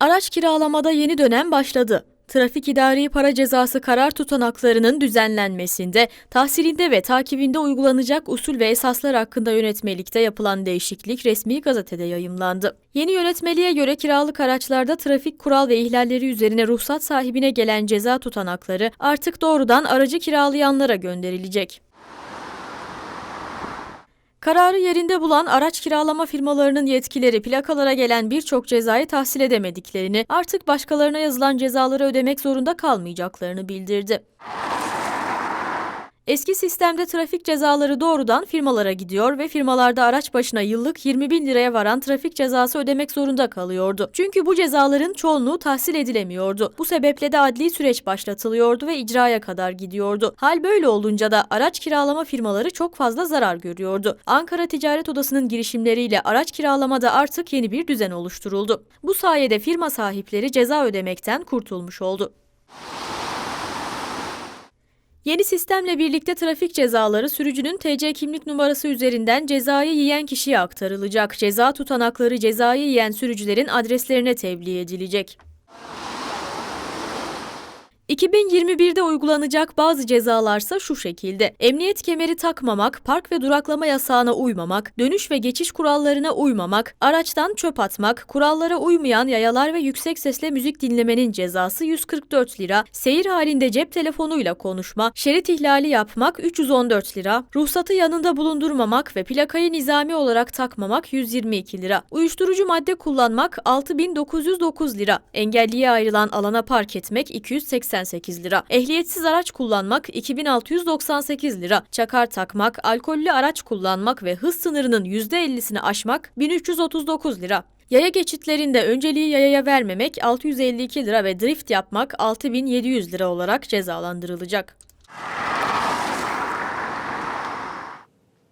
Araç kiralamada yeni dönem başladı. Trafik idari para cezası karar tutanaklarının düzenlenmesinde, tahsilinde ve takibinde uygulanacak usul ve esaslar hakkında yönetmelikte yapılan değişiklik resmi gazetede yayımlandı. Yeni yönetmeliğe göre kiralık araçlarda trafik kural ve ihlalleri üzerine ruhsat sahibine gelen ceza tutanakları artık doğrudan aracı kiralayanlara gönderilecek. Kararı yerinde bulan araç kiralama firmalarının yetkileri plakalara gelen birçok cezayı tahsil edemediklerini, artık başkalarına yazılan cezaları ödemek zorunda kalmayacaklarını bildirdi. Eski sistemde trafik cezaları doğrudan firmalara gidiyor ve firmalarda araç başına yıllık 20 bin liraya varan trafik cezası ödemek zorunda kalıyordu. Çünkü bu cezaların çoğunluğu tahsil edilemiyordu. Bu sebeple de adli süreç başlatılıyordu ve icraya kadar gidiyordu. Hal böyle olunca da araç kiralama firmaları çok fazla zarar görüyordu. Ankara Ticaret Odası'nın girişimleriyle araç kiralamada artık yeni bir düzen oluşturuldu. Bu sayede firma sahipleri ceza ödemekten kurtulmuş oldu. Yeni sistemle birlikte trafik cezaları sürücünün TC kimlik numarası üzerinden cezayı yiyen kişiye aktarılacak. Ceza tutanakları cezayı yiyen sürücülerin adreslerine tebliğ edilecek. 2021'de uygulanacak bazı cezalarsa şu şekilde. Emniyet kemeri takmamak, park ve duraklama yasağına uymamak, dönüş ve geçiş kurallarına uymamak, araçtan çöp atmak, kurallara uymayan yayalar ve yüksek sesle müzik dinlemenin cezası 144 lira, seyir halinde cep telefonuyla konuşma, şerit ihlali yapmak 314 lira, ruhsatı yanında bulundurmamak ve plakayı nizami olarak takmamak 122 lira, uyuşturucu madde kullanmak 6909 lira, engelliye ayrılan alana park etmek 288 lira. Ehliyetsiz araç kullanmak 2698 lira. Çakar takmak, alkollü araç kullanmak ve hız sınırının %50'sini aşmak 1339 lira. Yaya geçitlerinde önceliği yayaya vermemek 652 lira ve drift yapmak 6700 lira olarak cezalandırılacak.